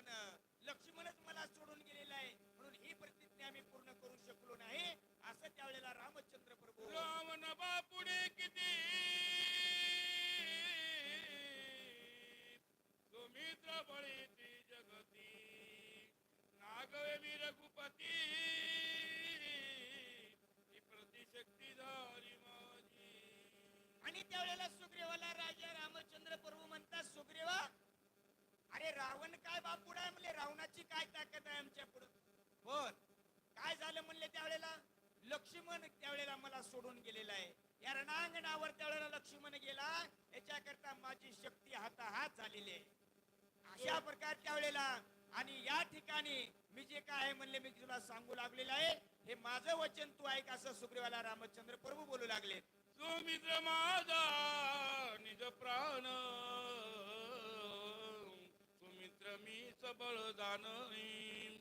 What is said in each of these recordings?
पण लक्ष्मणच मला सोडून गेलेला आहे. म्हणून ही प्रतिज्ञा आम्ही पूर्ण करू शकलो नाही. असं त्यावेळेला रामचंद्र प्रभू राम नबा पुढे किती? तुम्ही बळी जगती. नागवे मी रघुपती प्रतिशक्ती झाली माझी. आणि त्यावेळेला सुग्रीवाला राजा रामचंद्र प्रभू म्हणतात सुग्रीवा अरे रावण काय बापूड आहे म्हणले? रावणाची काय ताकद आहे आमच्या पुढं? बर काय झालं म्हणले त्यावेळेला? लक्ष्मण त्यावेळेला मला सोडून गेलेला आहे. या रणांगणावर त्यावेळेला लक्ष्मण गेला. याच्याकरता माझी शक्ती हाताहात झालेली आहे. अशा प्रकार त्यावेळेला आणि या ठिकाणी मी जे काय आहे म्हणले मी तुला सांगू लागलेलं आहे. हे माझं वचन तू ऐक असं सुग्रीवाला रामचंद्र प्रभू बोलू लागले. तो मित्र माझा निज प्राण सुमित्र मी सबळ जाणई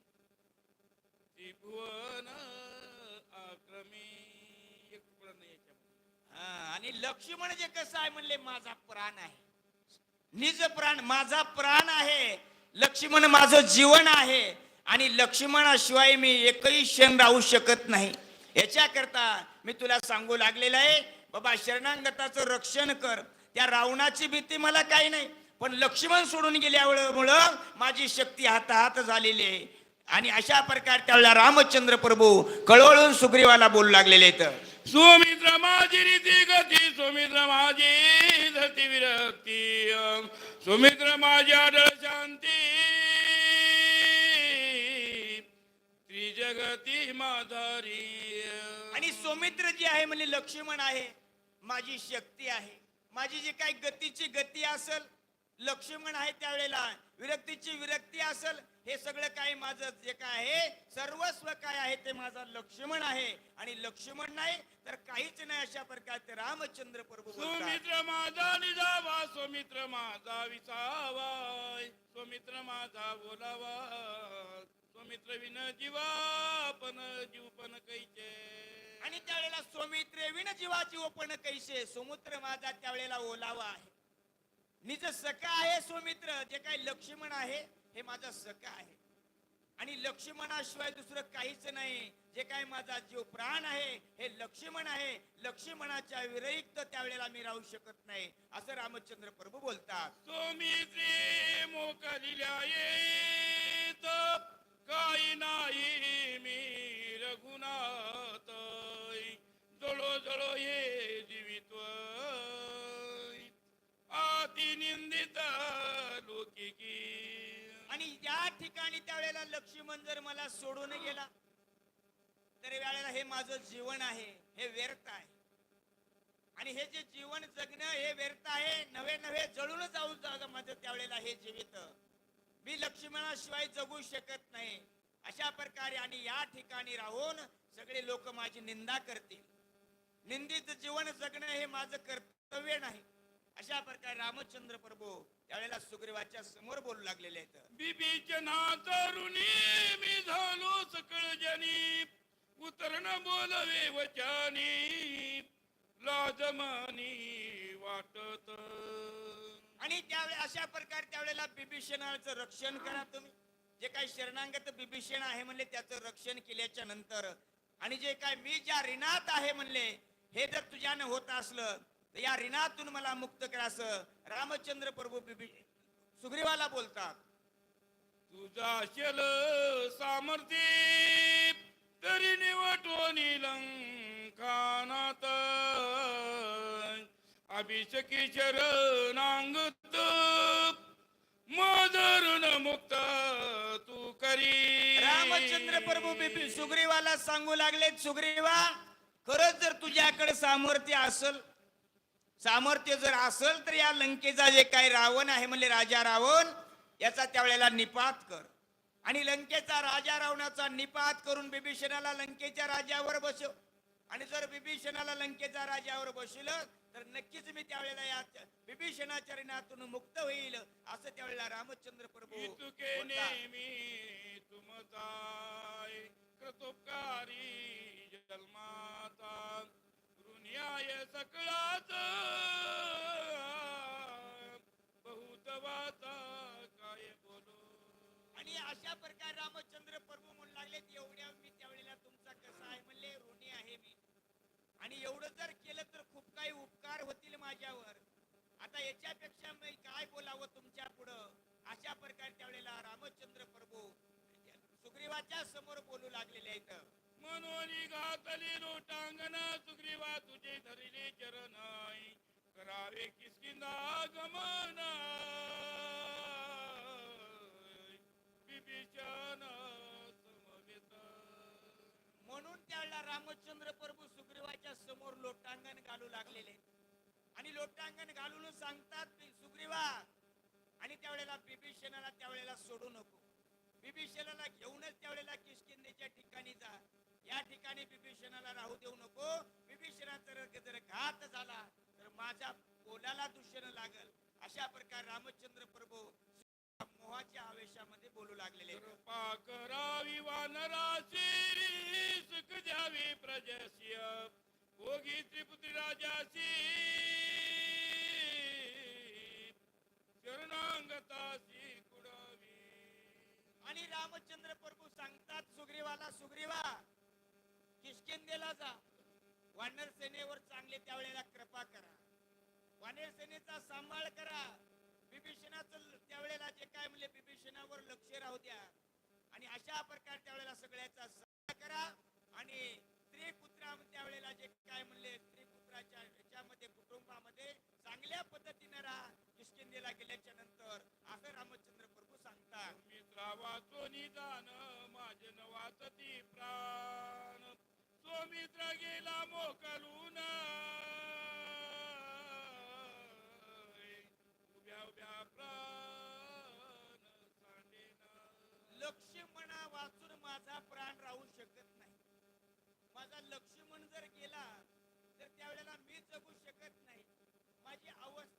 त्रिभुवन आक्रमी. एक नाही हा, आणि लक्ष्मण जे कसं आहे म्हणले माझा प्राण आहे. निज प्राण माझा प्राण आहे. लक्ष्मण माझं जीवन आहे. आणि लक्ष्मणाशिवाय मी एकही क्षण राहू शकत नाही. याच्याकरता मी तुला सांगू लागलेलं आहे बाबा शरणांगताचं रक्षण कर. त्या रावणाची भीती मला काही नाही. पण लक्ष्मण सोडून गेल्यामुळं माझी शक्ती हाताहात झालेली आहे. आणि अशा प्रकारे त्यावेळेला रामचंद्र प्रभू कळवळून सुग्रीवाला बोलू लागलेले आहेत. सुमित्र माझी रीती गती सुमित्र माझी धती विरक्ती. सुमित्र माझी आढळ शांती. त्रिजगती माधारी. आणि सौमित्र जे आहे म्हणजे लक्ष्मण आहे माझी शक्ती आहे. माझी जी काही गतीची गती असल लक्ष्मण आहे त्यावेळेला. विरक्तीची विरक्ती असल हे सगळं काही माझं जे काय आहे सर्वस्व काय आहे ते माझा लक्ष्मण आहे. आणि लक्ष्मण नाही तर काहीच नाही अशा प्रकारचे रामचंद्र प्रभू. सुमित्र माझा निजावा सुमित्र माझा विसावा सुमित्र माझा बोलावा सुमित्र विन जीवा पण जीव पण कैचे आणि त्यावेळेला सौमित्र विन जीवाची ओपण कैसे? समुद्र माझा त्यावेळेला ओलावा आहे. मी जे सखा आहे सुमित्र जे काय लक्ष्मण आहे हे माझा सखा आहे. आणि लक्ष्मणाशिवाय दुसरं काहीच नाही. जे काय माझा जीव प्राण आहे हे लक्ष्मण आहे. लक्ष्मणाच्या व्यतिरिक्त त्यावेळेला मी राहू शकत नाही. असं रामचंद्र प्रभू बोलतात. सुमित्रे मोकलिल्या येत काही नाही मी रघुनाथ जळो जळो ये जीवित अति निंदित आणि या ठिकाणी त्यावेळेला लक्ष्मण जर मला सोडून गेला तर वेळेला हे माझं जीवन आहे हे व्यर्थ आहे. आणि हे जे जीवन जगणं हे व्यर्थ आहे नवे नवे जळून जाऊ माझं त्यावेळेला हे जीवित. मी लक्ष्मणाशिवाय जगू शकत नाही. अशा प्रकारे आणि या ठिकाणी राहून सगळे लोक माझी निंदा करतील. निंदित जीवन जगणं हे माझं कर्तव्य नाही. अशा प्रकारे रामचंद्र प्रभू त्यावेळेला सुग्रीवाच्या समोर बोलू लागलेले आहेत. बिबीचना तरुणी मी झालो सकळ जनी. उतरण बोलवे वचानी. लाजमानी वाटत. आणि त्यावेळे अशा प्रकारे त्यावेळेला बिभीषणाचं रक्षण करा तुम्ही. जे काही शरणांगत बिभीषण आहे म्हणले त्याचं रक्षण केल्याच्यानंतर. आणि जे काय मी ज्या ऋणात आहे म्हणले हे जर तुझ्यानं होत असलं तर या ऋणातून मला मुक्त करा असं रामचंद्र प्रभू सुग्रीवाला बोलतात. तुझा शल सामर्थ्य तरी निवटोनी लंकानात. अभिषेकी शरणांगत मदरुण मुक्त तू करी. रामचंद्र प्रभू बिपी सुग्रीवाला सांगू लागले सुग्रीवा खरंच जर तुझ्याकडे सामर्थ्य असल सामर्थ्य जर असल तर या लंकेचा जे काही रावण आहे म्हणजे राजा रावण याचा त्यावेळेला निपात कर. आणि लंकेचा राजा रावणाचा निपात करून बिभीषणाला लंकेच्या राजावर बसव. आणि जर बिभीषणाला लंकेच्या राजावर बसवलं तर नक्कीच मी त्यावेळेला या बिभीषणाच्या ऋणातून मुक्त होईल असं त्यावेळेला रामचंद्र प्रभू तुमचाय कृतोपकारी जन्माचा ऋण्याय सकळाच बहुत वाचा काय बोलो। आणि अशा प्रकारे रामचंद्र प्रभू म्हणू लागले एवढ्या मी त्यावेळेला तुमचा कसा आहे? म्हणले ऋणी आहे मी. आणि एवढं जर केलं तर खूप काही उपकार होतील माझ्यावर. आता याच्यापेक्षा मी काय बोलावं तुमच्या पुढं? अशा प्रकारे त्यावेळेला रामचंद्र प्रभू सुग्रीवाच्या समोर बोलू लागलेले आहेत. मनोनी घातली लोटांगना सुग्रीवा तुझे धरिले चरण करावे किसकिंदा गमन बिभीषण समवेत. म्हणून त्यावेळेला रामचंद्र प्रभू सुग्रीवाच्या समोर लोटांगण घालू लागलेले. आणि लोटांगण घालून सांगतात सुग्रीवा आणि त्यावेळेला बिभीषणाला त्यावेळेला सोडू नको. बिभीषणाला घेऊनच त्यावेळेला किसकिंदेच्या ठिकाणी जा. या ठिकाणी विभीषणाला राहू देऊ नको. विभीषणाचा जर घात झाला तर माझ्या बोलाला दुष्यण लागल. अशा प्रकार रामचंद्र प्रभू मोहाच्या आवेशामध्ये बोलू लागलेले कृपा करावी वानराशी सुख द्यावी भोगी त्रिपुती राजासी शरणांगतासी आणि रामचंद्र प्रभू सांगतात सुग्रीवाला सुग्रीवा किशकिंदेला जा? वानर सेनेवर चांगले त्यावेळेला कृपा करा. वानर सेनेचा सांभाळ करा. बिभीषणाचं त्यावेळेला जे काय म्हणले विभीषणावर लक्ष राहू द्या. आणि अशा प्रकार त्यावेळेला सगळ्याचा करा. आणि त्रिपुत्रा त्यावेळेला जे काय म्हणले त्रिपुत्राच्या याच्यामध्ये कुटुंबामध्ये चांगल्या पद्धतीने राहा. किशकिंदेला गेल्याच्यानंतर. मित्र गेला मोकलून. उभ्या उभ्या प्राण लक्ष्मणा वाचून माझा प्राण राहू शकत नाही. माझा लक्ष्मण जर गेला तर त्यावेळेला मी जगू शकत नाही. माझी अवस्था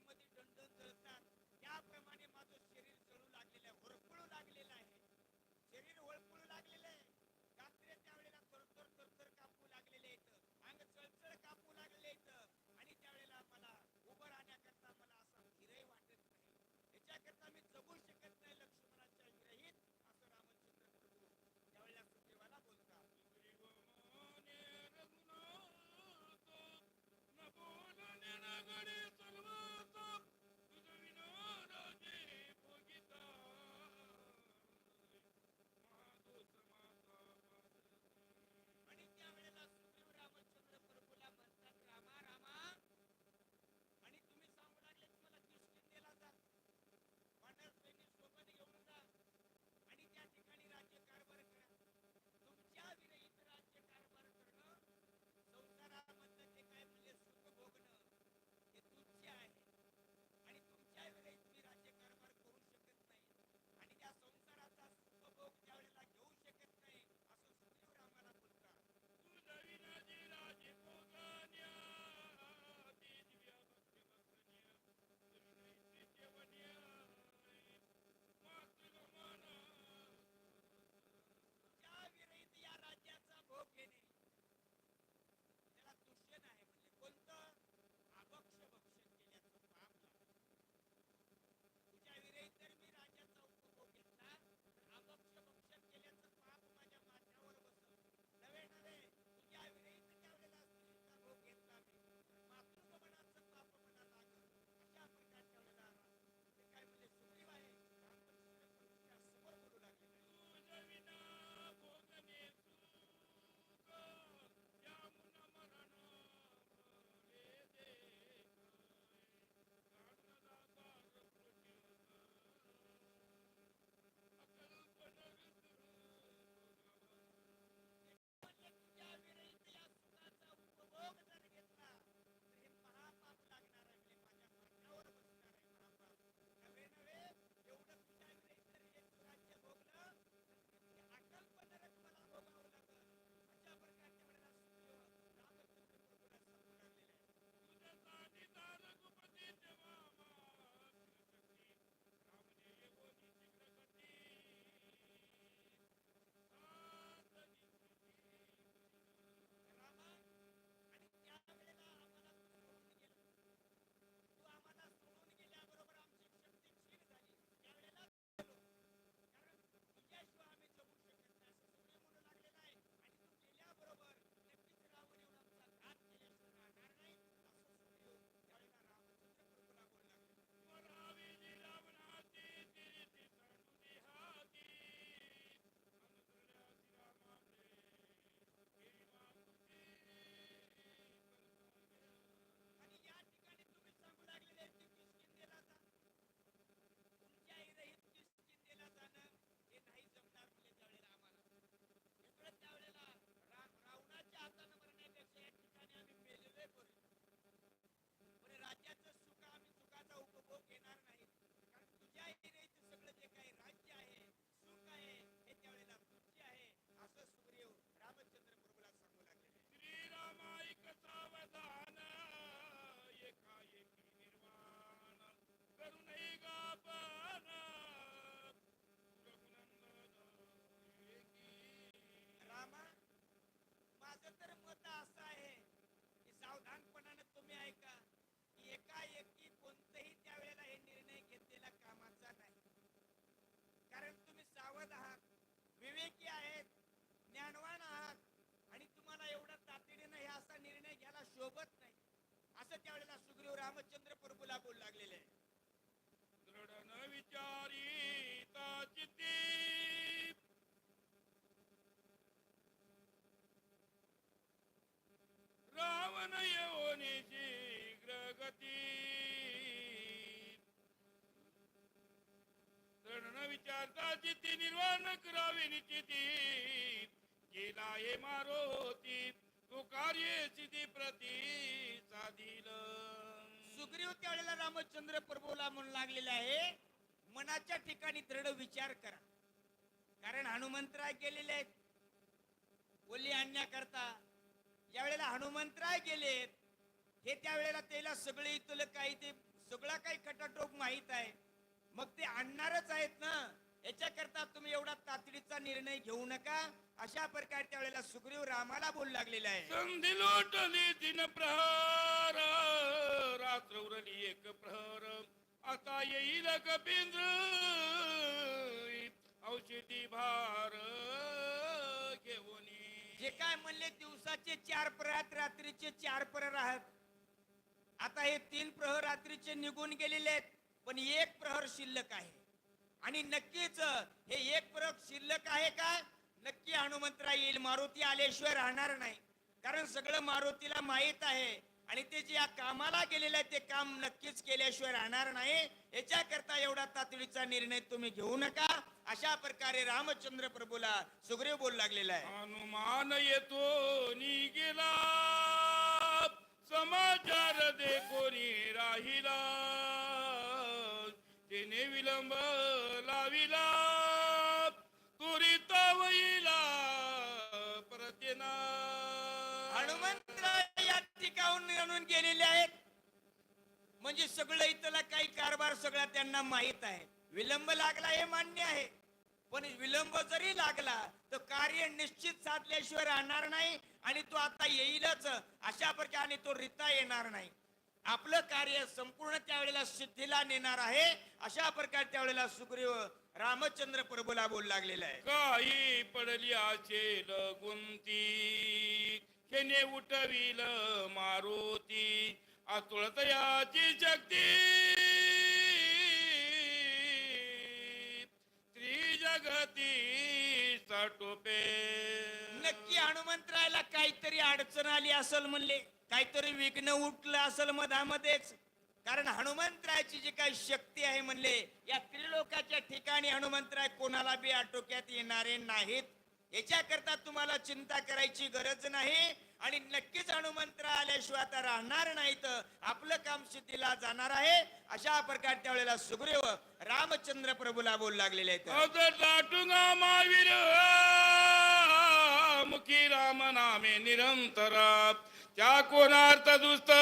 असं त्यावेळेला सुग्रीव रामचंद्र प्रभूला बोलू लागलेले. दृढ न विचारी चित्ती रावण येऊने शीघ्र गती. दृढ न विचारता चित्ती निर्वाण करावी निश्चिती. केला हे मारो होती तो कार्य सिद्धी प्रती साधिल. सुग्रीव त्यावेळेला रामचंद्र प्रभूला म्हणू लागलेला आहे मनाच्या ठिकाणी दृढ विचार करा. कारण हनुमंतराय गेलेले आहेत. ओली आणण्याकरता ज्यावेळेला हनुमंतराय गेलेत. हे त्यावेळेला त्याला सगळे इथलं काही ते सगळा काही खटाटोप माहीत आहे. मग ते आणणारच आहेत ना. याच्याकरता तुम्ही एवढा तातडीचा निर्णय घेऊ नका. अशा प्रकारे त्यावेळेला सुग्रीव रामाला बोलू लागलेला आहे. संधी लोटली दिन प्रहर रात्र उरली एक प्रहर. आता येईल कपिंद्र औषधी भार घेऊन जे काय म्हणले दिवसाचे चार प्रहर रात्रीचे चार प्रहर आहात. आता हे तीन प्रहर रात्रीचे निघून गेलेले आहेत पण एक प्रहर शिल्लक आहे. आणि नक्कीच हे एक प्रयोग शिल्लक आहे का? नक्की हनुमंतराय येईल. मारुती आल्याशिवाय राहणार नाही. कारण सगळं मारुतीला माहीत आहे. आणि ते जे या कामाला गेलेलं आहे ते काम नक्कीच केल्याशिवाय राहणार नाही. याच्याकरता एवढा तातडीचा निर्णय तुम्ही घेऊ नका. अशा प्रकारे रामचंद्र प्रभूला सुग्रीव बोल लागलेला आहे. हनुमान येतो नी समाचार दे कोणी राहिला. तिने विलंब लाविला. तुरित वैला प्रतिना. हनुमंत या ठिकाणून आणून गेलेले आहेत. म्हणजे सगळं इथला काही कारभार सगळा त्यांना माहीत आहे. विलंब लागला हे मान्य आहे. पण विलंब जरी लागला तर कार्य निश्चित साधल्याशिवाय राहणार नाही आणि तो आता येईलच. अशा प्रकारे तो रिता येणार नाही. आपलं कार्य संपूर्ण त्यावेळेला सिद्धीला नेणार आहे अशा प्रकारे त्यावेळेला सुग्रीव रामचंद्र प्रभूला बोलू लागलेला आहे. काही पडली आचेल गुंती खेने उठविल मारुती आतुळत याची शक्ती. त्रिजगती सटोपे. नक्की हनुमंतरायला काहीतरी अडचण आली असेल म्हणले. काहीतरी विघ्न उठलं असेल मधामध्येच. कारण हनुमंतरायची जी काही शक्ती आहे म्हणले या त्रिलोकाच्या ठिकाणी हनुमंतराय कोणाला बी आटोक्यात येणारे नाहीत. याच्याकरता तुम्हाला चिंता करायची गरज नाही. आणि नक्कीच हनुमंतराय आल्याशिवाय आता राहणार नाहीत. आपलं काम सिद्धीला जाणार आहे. अशा प्रकारे त्यावेळेला सुग्रीव रामचंद्र प्रभूला बोलू लागलेले आहेत. महावीर मुखी राम नामे निरंतरा त्या कोणार्थ दुस्तर?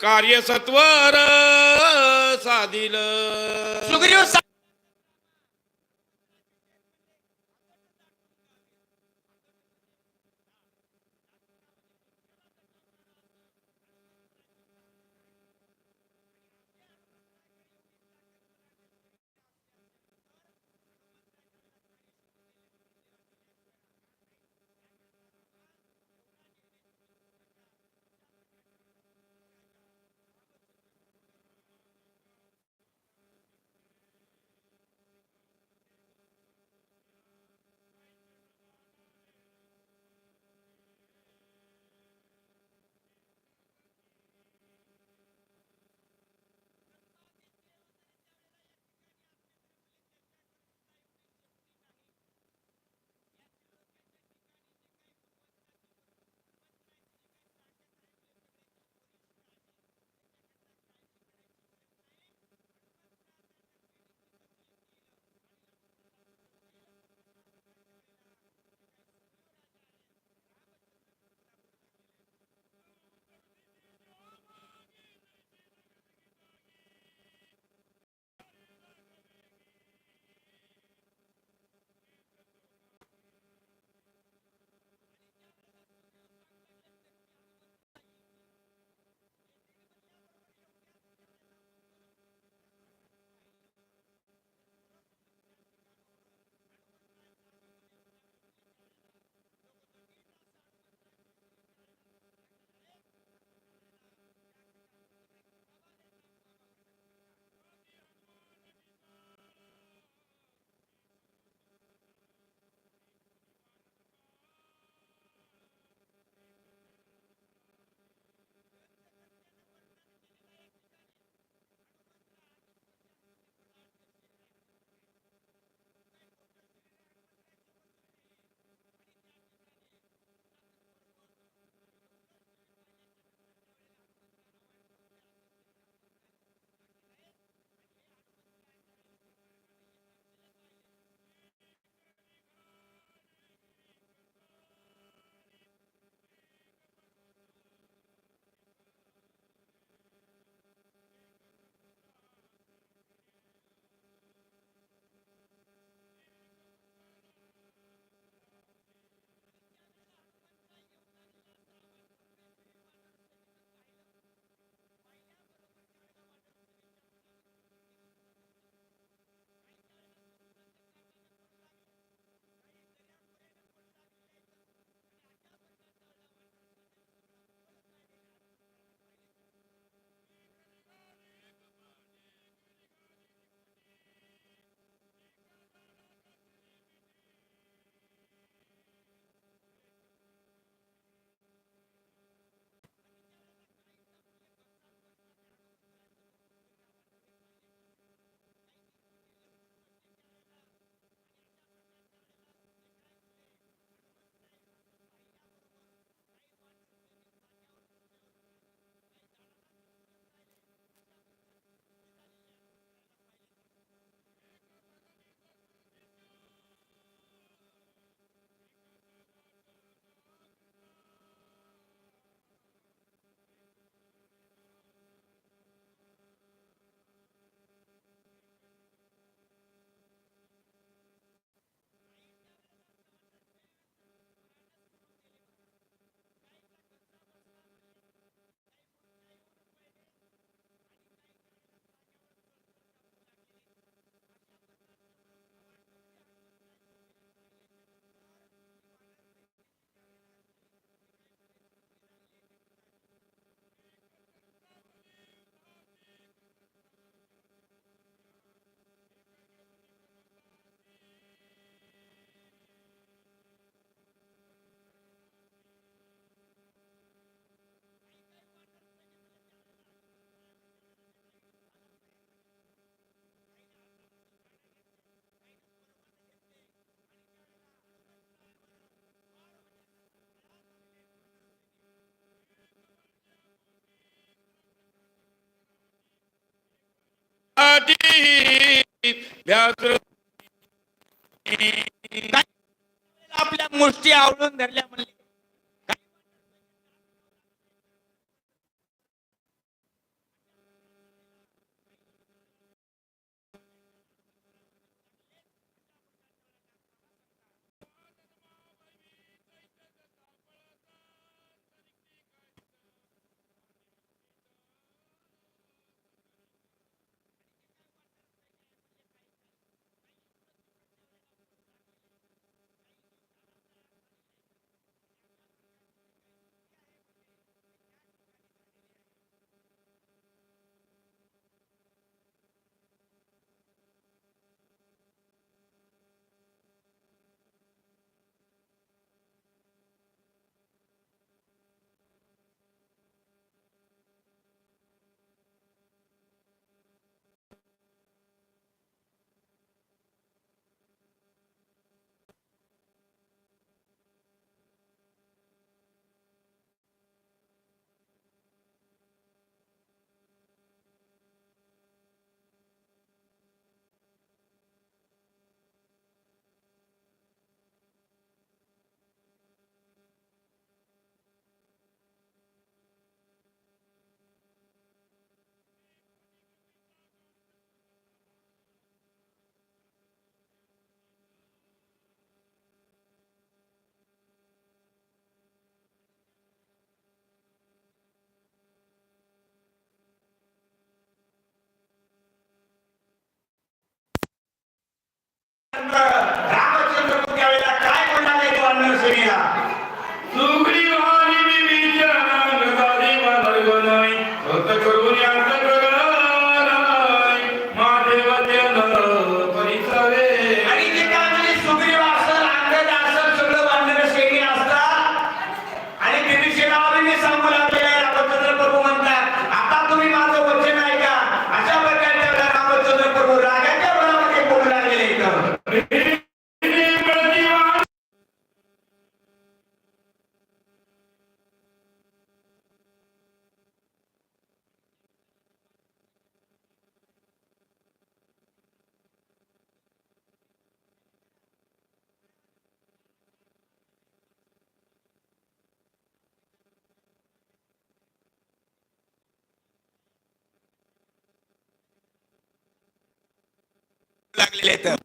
कार्य सत्वर साधिल. सुग्रीव आपल्या मुष्टी आवडून धरल्या म्हणले. लागलेले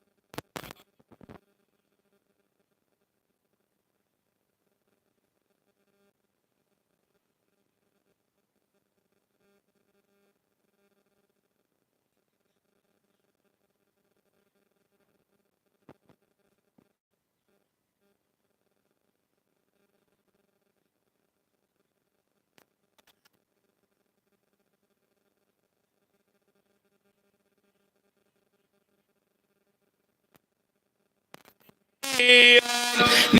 Neon.